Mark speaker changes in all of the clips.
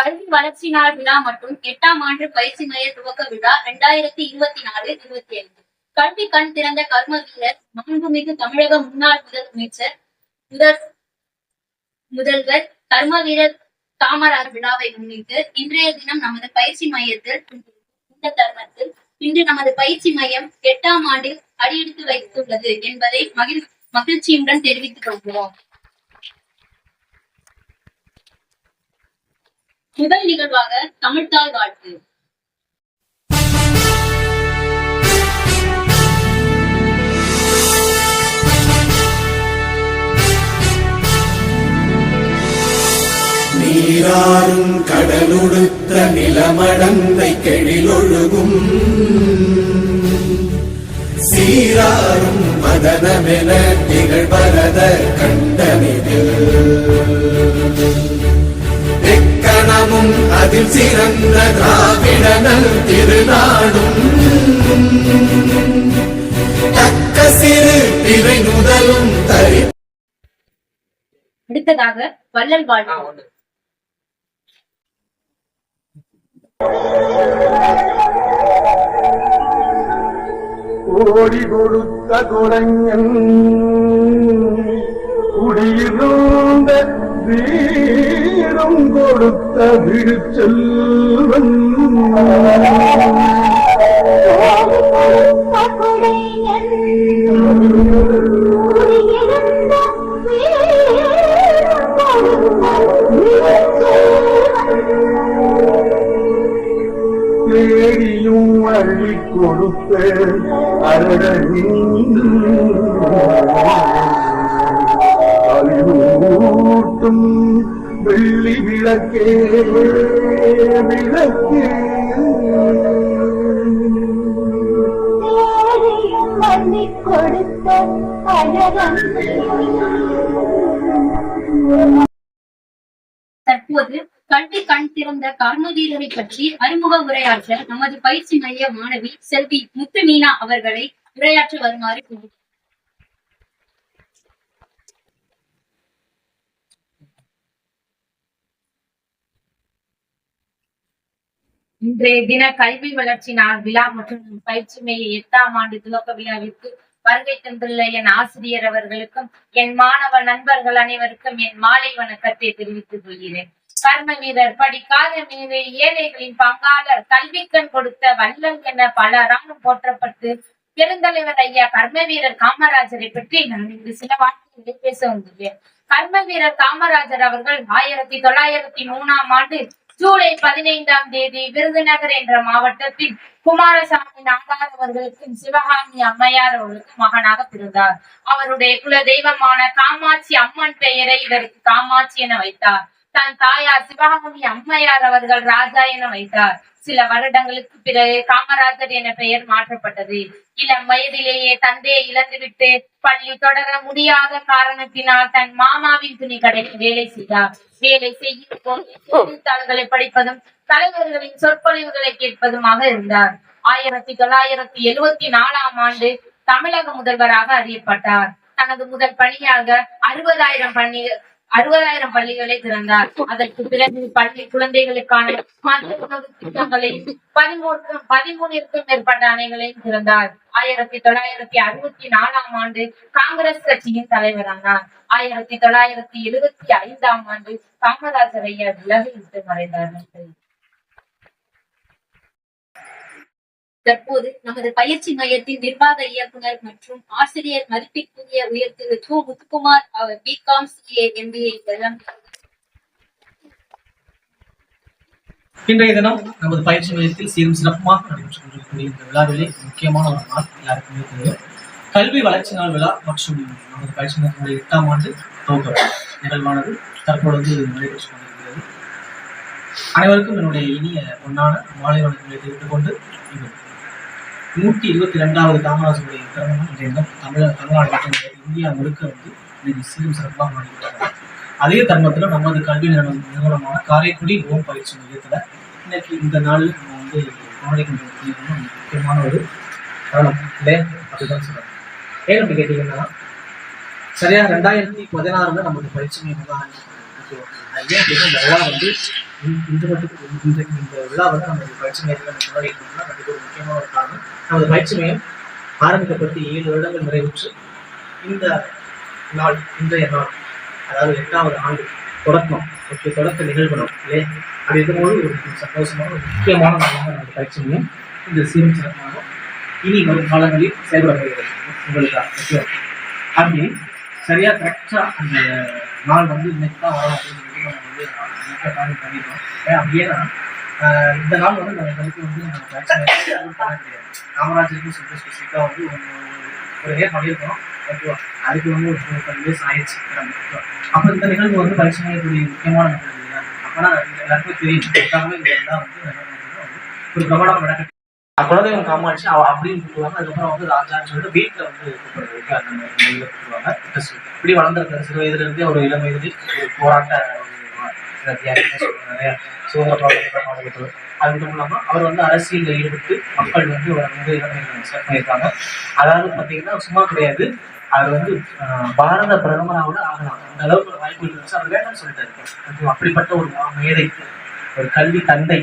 Speaker 1: கல்வி வளர்ச்சி நாள் விழா மற்றும் எட்டாம் ஆண்டு பயிற்சி மைய துவக்க விழா இரண்டாயிரத்தி இருபத்தி நாலு இருபத்தி ஐந்து. கல்வி கண் திறந்த கர்ம வீரர் மாண்புமிகு தமிழக முன்னாள் முதலமைச்சர் முதல் முதல்வர் கர்ம வீரர் காமராஜ் விழாவை முன்னிட்டு இன்றைய தினம் நமது பயிற்சி மையத்தில் இந்த தருணத்தில் இன்று நமது பயிற்சி மையம் எட்டாம் ஆண்டில் அடியெடுத்து வைத்துள்ளது என்பதை மகிழ் மகிழ்ச்சியுடன் தெரிவித்துக் கொள்கிறோம். முதல் நிகழ்வாக தமிழ்த்தாள் வாழ்த்து.
Speaker 2: நீராறும் கடலுடுத்த நிலமடந்தை கெழிலொழுகும். சீராறும் மதனமென திகழ்வரத கண்டமிதில் எக்கணமும் அதில் சிறந்த திராவிடனல் திருநாடும். தக்க சிறு திரை முதலும் தரி
Speaker 1: அடுத்ததாக வள்ளல் வாழ்த்து
Speaker 3: கோடி கொடுத்த குரங்கன் குடியிருந்த வீரம் கொடுத்த விழுச்செல்வன் தேடியும் அள்ளி கொடுத்த அறிவூட்டும் வெள்ளி விளக்கே விளக்கே.
Speaker 4: கொடுத்த அழகன்.
Speaker 1: தற்போது கல்வி கண் திறந்த கர்மவீரரை பற்றி அறிமுக உரையாற்ற நமது பயிற்சி மைய மாணவி செல்வி முத்து மீனா அவர்களை உரையாற்ற வருமாறு கூறுகிறார்
Speaker 5: இன்றைய தின கல்வி வளர்ச்சி நாள் விழா மற்றும் பயிற்சி மைய எட்டாம் ஆண்டு துவக்க விழாவிற்கு வருகை தந்துள்ள என் ஆசிரியர் அவர்களுக்கும் என் மாணவ நண்பர்கள் அனைவருக்கும் என் மாலை வணக்கத்தை தெரிவித்துக் கொள்கிறேன். கர்ம வீரர் படிக்காத மீது ஏழைகளின் பங்காளர் கல்விக்கண் கொடுத்த வள்ளல் என பலராலும் போற்றப்பட்டு பெருந்தலைவர் ஐயா கர்ம வீரர் காமராஜரை பற்றி நான் இங்கு சில வார்த்தைகளை பேச வந்துள்ளேன். கர்ம வீரர் காமராஜர் அவர்கள் ஆயிரத்தி தொள்ளாயிரத்தி மூணாம் ஆண்டு ஜூலை பதினைந்தாம் தேதி விருதுநகர் என்ற மாவட்டத்தில் குமாரசாமி நாடார் அவர்களுக்கும் சிவகாமி அம்மையார் அவர்களுக்கும் மகனாக பிறந்தார். அவருடைய குல தெய்வமான காமாட்சி அம்மன் பெயரை இதற்கு காமாட்சி என வைத்தார். தன் தாயார் சிவகாமி அம்மையார் அவர்கள் ராஜா என வைத்தார். சில வருடங்களுக்கு பிறகு காமராஜர் என பெயர் மாற்றப்பட்டது. இளம் வயதிலேயே தந்தையை இழந்துவிட்டு பள்ளி தொடர முடியாத காரணத்தினால் தன் மாமாவின் துணி கடையில் வேலை செய்தார். வேலை செய்யும் படிப்பதும் தலைவர்களின் சொற்பொழிவுகளை கேட்பதுமாக இருந்தார். ஆயிரத்தி தொள்ளாயிரத்தி எழுவத்தி நாலாம் ஆண்டு தமிழக முதல்வராக அறியப்பட்டார். தனது முதல் பணியாக அறுபதாயிரம் பணி அறுபதாயிரம் பள்ளிகளை திறந்தார். அதற்கு பிறகு பள்ளி குழந்தைகளுக்கான மதிய உணவு திட்டங்களையும் பதிமூன்று பதிமூணிற்கும் மேற்பட்ட அணைகளையும் திறந்தார். ஆயிரத்தி தொள்ளாயிரத்தி அறுபத்தி நாலாம் ஆண்டு காங்கிரஸ் கட்சியின் தலைவரானார். ஆயிரத்தி தொள்ளாயிரத்தி எழுபத்தி ஐந்தாம் ஆண்டு காமராஜர் ஐயா விலகி விட்டு மறைந்தார்.
Speaker 1: தற்போது நமது பயிற்சி மையத்தின் நிர்வாக இயக்குனர் மற்றும் ஆசிரியர் மதிப்பிற்குரிய உயர் திரு கு முத்துக்குமார் அவர் பிகாம் சிஏ எம்பிஏ
Speaker 6: இன்றைய தினம் நமது பயிற்சி மையத்தில் சீரும் சிறப்புமாக நடைபெற்று கொண்டிருக்கக்கூடிய இந்த விழாவிலே முக்கியமான ஒரு நாள் எல்லாருக்குமே தெரியும். கல்வி வளர்ச்சி நாள் விழா மற்றும் நமது பயிற்சி மையத்தினுடைய எட்டாம் ஆண்டு துவக்க நிகழ்வானது தற்பொழுது நடைபெற்று கொண்டிருக்கிறது அனைவருக்கும் என்னுடைய இனிய பொன்னான மாலை வணக்கங்களை தெரிவித்துக் கொண்டு நூற்றி இருபத்தி ரெண்டாவது காமராஜருடைய பிறந்தநாள் இன்றைய தினம் தமிழக தமிழ்நாடு மற்றும் இந்தியா முழுக்க வந்து இன்னைக்கு சீரும் சிறப்பாக நடைபெற்றாங்க அதே தருணத்துல நமது கல்வி நிறுவனம் நிறுவனமான காரைக்குடி ஓம் பயிற்சி மையத்தில் இன்னைக்கு இந்த நாளில் நம்ம வந்து கவனிக்க முக்கியமான ஒரு தருணம் இல்லையா அப்படிதான் சொல்றேன் ஏன் அப்படி கேட்டீங்கன்னா சரியா ரெண்டாயிரத்தி பதினாறுல நமக்கு பயிற்சி மையம் தான் ஏன் அப்படின்னா வந்து இந்த- மட்டும் இந்த இந்த விழா வந்து நம்ம பயிற்சி மையத்தில் நம்ம கொண்டாடி கண்டிப்பாக ஒரு முக்கியமான ஒரு காரணம் நமது பயிற்சி மையம் ஆரம்பிக்கப்பட்டு ஏழு வருடங்கள் நிறைவுற்று இந்த நாள் இன்றைய நாள் அதாவது எட்டாவது ஆண்டு தொடக்கம் ஓகே தொடக்க நிகழ்வு இல்லையா? அப்படி இருக்கும்போது ஒரு சந்தோஷமான ஒரு முக்கியமான நாளாக நமது பயிற்சி மையம் இந்த சீரும் சிறப்பாக இனி வரும் காலங்களில் செயல்பட செயல்படுகிறது உங்களுக்காக ஓகே அப்படி சரியாக கரெக்டாக அந்த நாள் வந்து இன்னைக்கு தான் வரும் அப்படின்னு சொல்லி நம்ம வந்து இன்னைக்கு பிளான் பண்ணிட்டோம் ஏன் அப்படின்னா இந்த நாள் வந்து நம்ம இதுக்கு வந்து நம்ம பண்ண கிடையாது காமராஜருக்கும் சொல்லிட்டு ஸ்பெசிஃபிக்காக வந்து ஒரு ஒரு ஏர் பண்ணியிருக்கோம் ஓகேவா அதுக்கு வந்து ஒரு ஃபைவ் இயர்ஸ் ஆயிடுச்சு அப்போ இந்த நிகழ்வு வந்து பரிசு மையத்துடைய முக்கியமான நிகழ்வு இல்லையா அப்போனா எல்லாருக்கும் தெரியும் எல்லாருமே இதெல்லாம் வந்து ஒரு பிரபலம் நடக்க குலதெய்வம் காமாட்சி அவ அப்படின்னு கூப்பிடுவாங்க அதுக்கப்புறம் வந்து ராஜான்னு சொல்லிட்டு வீட்டில் வந்து கூப்பிடுறதுக்கு அந்த மாதிரி கூப்பிடுவாங்க. இப்படி வளர்ந்துருக்காரு. சிறு வயதுல இருந்தே ஒரு இளம் வயதுலேயே ஒரு போராட்ட ஒரு அது மட்டும் இல்லாமல் அவர் வந்து அரசியலில் ஈடுபட்டு மக்கள் வந்து அவர் வந்து இடம் செலக்ட் பண்ணியிருக்காங்க. அதாவது பார்த்தீங்கன்னா சும்மா கிடையாது. அவர் வந்து பாரத பிரதமராக ஆகலாம். அந்த அளவுக்கு வாய்ப்பு இருந்துச்சு அவர் வேண்டாம்னு சொல்லிட்டாரு. அப்படிப்பட்ட ஒரு மேதை ஒரு கல்வி தந்தை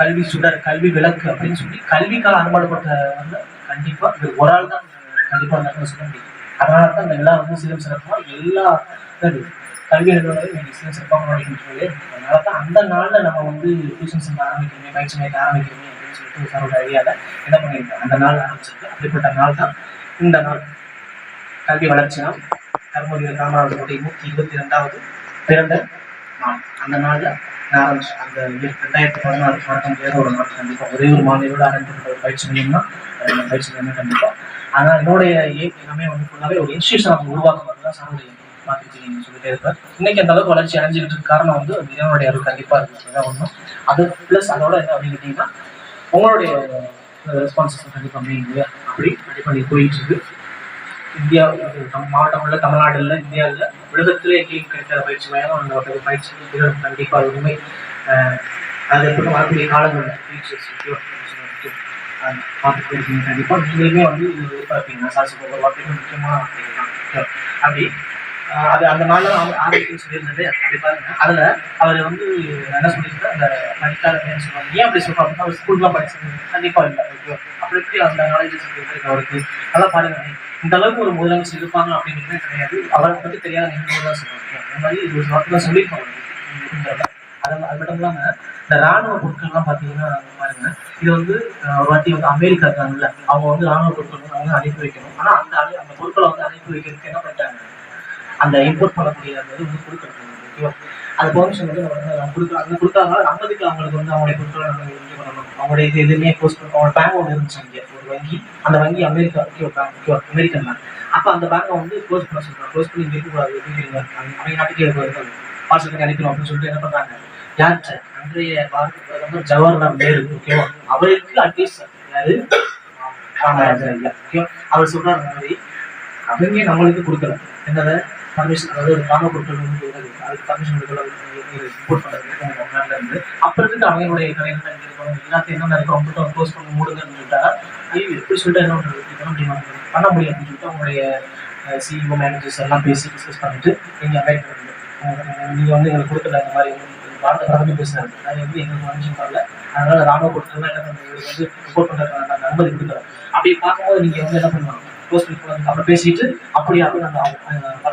Speaker 6: கல்வி சுடர் கல்வி விளக்கு அப்படின்னு சொல்லி கல்விக்காக அனுமதிப்பட்ட வந்து கண்டிப்பா இது ஒரு ஆள் தான் கண்டிப்பா அந்த சொல்ல முடியும். அதனால தான் இந்த விழா வந்து சிறப்பு சிறப்பாக எல்லா கல்வி நிறுவனங்களும் சிறப்பாக நடைபெற்றது அதனால தான் அந்த நாளில் நம்ம வந்து டியூஷன் சென்டர் ஆரம்பிக்கிறோமே பயிற்சி மையத்தை ஆரம்பிக்கிறோமே அப்படின்னு சொல்லிட்டு சாரோட ஐடியாவில் என்ன பண்ணியிருக்கோம் அந்த நாள் ஆரம்பிச்சிருக்கு. அப்படிப்பட்ட நாள் தான் இந்த நாள். கல்வி வளர்ச்சி நாள். கர்மவீர காமராஜருடைய நூற்றி இருபத்தி ரெண்டாவது பிறந்த நாள். அந்த நாளில் நான் ஆரம்பிச்சு அந்த இயர் ரெண்டாயிரத்தி பதினாறு மறக்க முடியாத ஒரு நாள் கண்டிப்பாக ஒரே ஒரு மாநிலோட ஆரம்பிக்கப்பட்ட ஒரு பயிற்சி மையம்னா தான். நம்ம பயிற்சி மையம் கண்டிப்பாக ஆனால் என்னுடைய எல்லாமே வந்து ஃபுல்லாகவே ஒரு இன்ஸ்டியூஷன் அவங்க உருவாக்குறது தான் சாருடைய மாற்றிட்டு சொல்லிட்டே இருப்பார் இன்னைக்கு அந்த அளவுக்கு வளர்ச்சி அடைஞ்சிக்கிட்டு இருக்க காரணம் வந்து இறைவனுடைய அருள் கண்டிப்பா இருக்கு. அதான் ஒண்ணும் அது பிளஸ் அதோட என்ன அப்படின்னு கேட்டீங்கன்னா உங்களுடைய ரெஸ்பான்சிபிலிட்டி கண்டிப்பா மெயின் இல்லையா அப்படி கண்டிப்பா நீ போயிட்டு இருக்கு. இந்தியா இது மாவட்டம் உள்ள தமிழ்நாடு இல்லை இந்தியா இல்லை உலகத்திலே எங்கேயும் கிடைக்காத பயிற்சி மையம் அந்த ஒரு பயிற்சி கண்டிப்பா கண்டிப்பாக உண்மை. அஹ் அது எப்படி வரக்கூடிய காலங்களில் டீச்சர்ஸ் பார்த்துட்டு கண்டிப்பாக நீங்களுமே வந்து எதிர்பார்ப்பீங்க. சாசி போகிற வார்த்தைக்கு முக்கியமான வார்த்தைகள் தான். அப்படி அது அந்த நாளில் ஆரோக்கியம் சொல்லியிருந்தது. அப்படி பாருங்க. அதில் அவர் வந்து என்ன சொல்லியிருந்தார்? அந்த படிக்காதவங்கன்னு சொல்லுவாங்க. ஏன் அப்படி சொல்கிறோம் அப்படின்னா அவர் ஸ்கூல்லாம் படிச்சது கண்டிப்பாக இல்லை அப்படி எப்படி அந்த நாலேஜ் இருக்கு அவருக்கு? அதெல்லாம் பாருங்க. இந்த அளவுக்கு ஒரு முதலமைச்சர் இருப்பாங்க அப்படிங்கிறதே கிடையாது. அவரை பற்றி தெரியாத நினைவு தான் சொல்லுவாங்க. அந்த மாதிரி இது ஒரு வார்த்தை தான் சொல்லியிருப்பாங்க. அது அது மட்டும் இல்லாமல் இந்த ராணுவ பொருட்கள்லாம் பார்த்தீங்கன்னா பாருங்க. இது வந்து ஒரு வாட்டி வந்து அமெரிக்கா இருக்காங்கல்ல அவங்க வந்து ராணுவ பொருட்கள் வந்து அவங்க அனுப்பி வைக்கணும். ஆனால் அந்த அந்த பொருட்களை வந்து அனுப்பி வைக்கிறதுக்கு என்ன பண்ணிட்டாங்க? அந்த இம்போர்ட் பண்ணக்கூடிய அந்த இது வந்து கொடுக்கறது ஓகேவா அந்த பெர்மிஷன் வந்து நம்ம வந்து அவங்க கொடுக்க அந்த கொடுத்தாங்க அனுமதிக்கு அவங்களுக்கு வந்து அவங்களுடைய பொருட்களை நம்ம இது பண்ணணும். அவங்களுடைய இது எதுவுமே க்ளோஸ் பண்ணணும் அவங்க பேங்க் ஒன்று இருந்துச்சு அங்கே. ஒரு வங்கி. அந்த வங்கி America okay bank okay American தான் அப்போ அந்த பேங்கை வந்து க்ளோஸ் பண்ண சொல்றாங்க. க்ளோஸ் பண்ணி இங்கே இருக்கக்கூடாது. எப்படிங்க அவங்க நாட்டுக்கே பார்சல் பண்ணி அடிக்கணும் அப்படின்னு சொல்லிட்டு என்ன பண்ணுறாங்க யார்கிட்ட அன்றைய பாரத பிரதமர் ஜவஹர்லால் நேரு. ஓகேவா அவருக்கு அட்லீஸ்ட் யாரு? காமராஜர் ஐயா. ஓகேவா அவர் சொல்றாரு மாதிரி. அவங்க நம்மளுக்கு கொடுக்கல. என்னதை? கமிஷன் அதாவது ஒரு கிராம பொருட்கள் வந்து அது அதுக்கு பர்மிஷன் பண்ணுறதுக்கு இருந்து. அப்போ இருந்து அவங்களுடைய இருக்கணும். எல்லாத்தையும் என்ன இருக்கும் அவங்க க்ளோஸ் பண்ணி மூடுங்கன்னு சொல்லிட்டா ஐயோ எப்படி சொல்லிட்டு என்ன பண்ணுறது பண்ண முடியும்? அப்படின்னு சொல்லிட்டு அவங்களுடைய சிஇஓ மேனேஜர்ஸ் எல்லாம் பேசி டிஸ்கஸ் பண்ணிட்டு நீங்கள் அவாய்ட் பண்ணுங்க. நீங்கள் வந்து எங்களுக்கு கொடுக்கல இந்த மாதிரி வந்து கடந்து பிரதமர் அது வந்து எங்களுக்கு மனுஷன் வரல அதனால ராணுவ பொருட்கள் என்ன பண்ணுறது இவருக்கு வந்து ரிப்போர்ட் பண்ணுறதுக்கான அந்த அனுமதி கொடுக்கல. அப்படி பார்க்கும்போது நீங்கள் வந்து என்ன பண்ணுவாங்க? க்ளோஸ் பண்ணி போடுங்க. அப்புறம் பேசிட்டு அப்படியே அப்படி நாங்கள்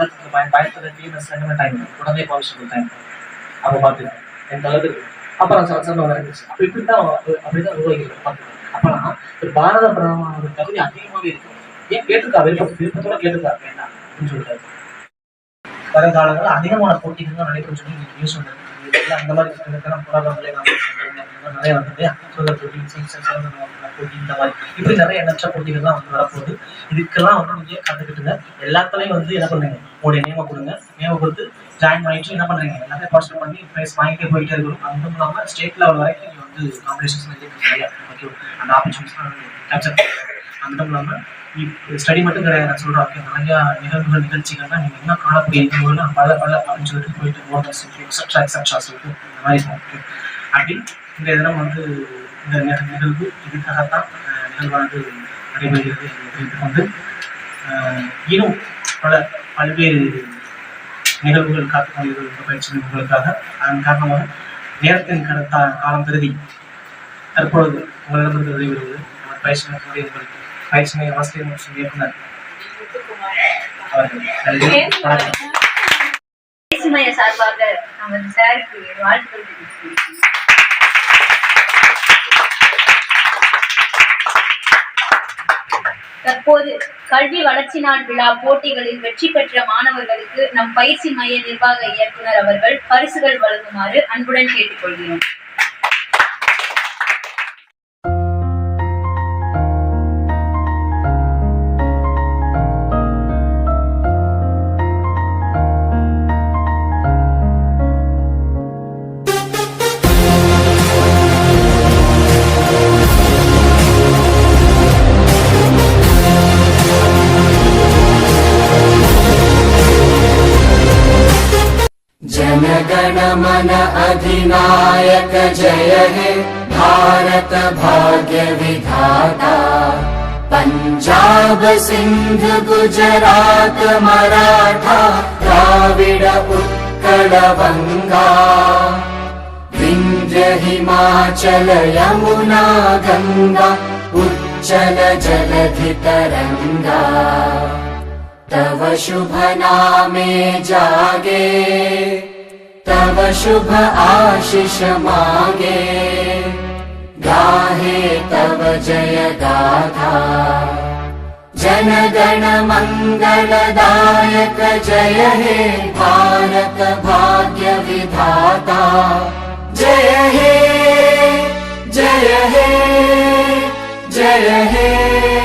Speaker 6: பயத்துல ஃபேமஸ் என்ன டைம் உடனே பர்மிஷன் கொடுத்தாங்க அப்போ பார்த்துக்கோங்க எந்த அளவுக்கு அப்புறம் சில சம்பவம் நடந்துச்சு அப்போ இப்படி தான் அப்படிதான் உருவாகிருக்கு பார்த்துக்கோங்க அப்போனா ஒரு பாரத பிரதமரோட தகுதி அதிகமாகவே இருக்கு. ஏன் கேட்டிருக்கா விருப்பம் விருப்பத்தோட கேட்டிருக்கா வேண்டாம். அப்படின்னு சொல்லிட்டாரு. வருங்காலங்களில் அதிகமான போட்டிகள் தான் நடைபெறும் சொல்லி நியூஸ் வந்து அந்த மாதிரி இருக்கிறதெல்லாம் போராட்டங்களே நான் நிறைய வந்து இல்லையா போட்டி இந்த மாதிரி இப்படி நிறைய எண்ணற்ற போட்டிகள்லாம் வந்து வரப்போகுது. இதுக்கெல்லாம் வந்து நீங்க கற்றுக்கிட்டுங்க எல்லாத்துலயும் வந்து என்ன பண்ணுங்க? உங்களுடைய நேமை கொடுங்க. நேமை கொடுத்து ஜாயின் பண்ணிட்டு என்ன பண்றீங்க? எல்லாத்தையும் பார்ட்டிசிபேட் பண்ணி ப்ரைஸ் வாங்கிட்டே போயிட்டே இருக்கணும். அது மட்டும் இல்லாமல் ஸ்டேட் லெவல் வரைக்கும் நீங்க வந்து காம்படிஷன்ஸ் இருக்கு நிறையா ஓகே அந்த ஆப்பர்ச்சுனிட்டிஸ்லாம் கேப்சர் அது மட்டும் இல்லாமல் ஸ்டடி மட்டும் கிடையாது. நான் சொல்றேன் okay, நிறைய நிகழ்வுகள் நிகழ்ச்சிகள்லாம் நீங்க என்ன காணக்கூடிய நிகழ்வுகள் பல பல அப்படின்னு சொல்லிட்டு போயிட்டு போனஸ் எக்ஸட்ரா எக்ஸட்ரா சொல்லிட்டு இந்த மாதிரி அப்படின்னு அப்படி இந்த தினம் வந்து இந்த நிகழ்வு இதுக்காகத்தான் நிகழ்வானது நடைபெறுகிறது என்று வந்து அஹ், இன்னும் பல பல்வேறு நிகழ்வுகள் காத்துக் இந்த பயிற்சி நிகழ்வுகளுக்காக அதன் காரணமாக நேரத்தின் கடத்த காலம் கருதி தற்பொழுது உங்களிடமிருந்து விடைபெறுவது. நமது பயிற்சி மையத்தினுடைய உங்கள் பயிற்சி மைய ஆசிரியர் மற்றும் இயக்குனர் அவர்கள்.
Speaker 1: சார்பாக நமது சாருக்கு வாழ்த்துக்கள் தற்போது கல்வி வளர்ச்சி நாள் விழா போட்டிகளில் வெற்றி பெற்ற மாணவர்களுக்கு நம் பயிற்சி மைய நிர்வாக இயக்குனர் அவர்கள் பரிசுகள் வழங்குமாறு அன்புடன் கேட்டுக்கொள்கிறோம்.
Speaker 2: मन अधिनायक जय हे। भारत भाग्य विधाता। पञ्जाब सिन्ध गुजरात मराठा द्राविड उत्कल बङ्गा विन्ध्य हिमाचल यमुना गङ्गा उच्चल जलधि तरङ्गा तव शुभ नामे जागे तव शुभ आशिष मागे। गाहे तव जय गाथा। जनगण मङ्गलदायक जय हे भारत भाग्य विधाता। जय हे जय हे जय हे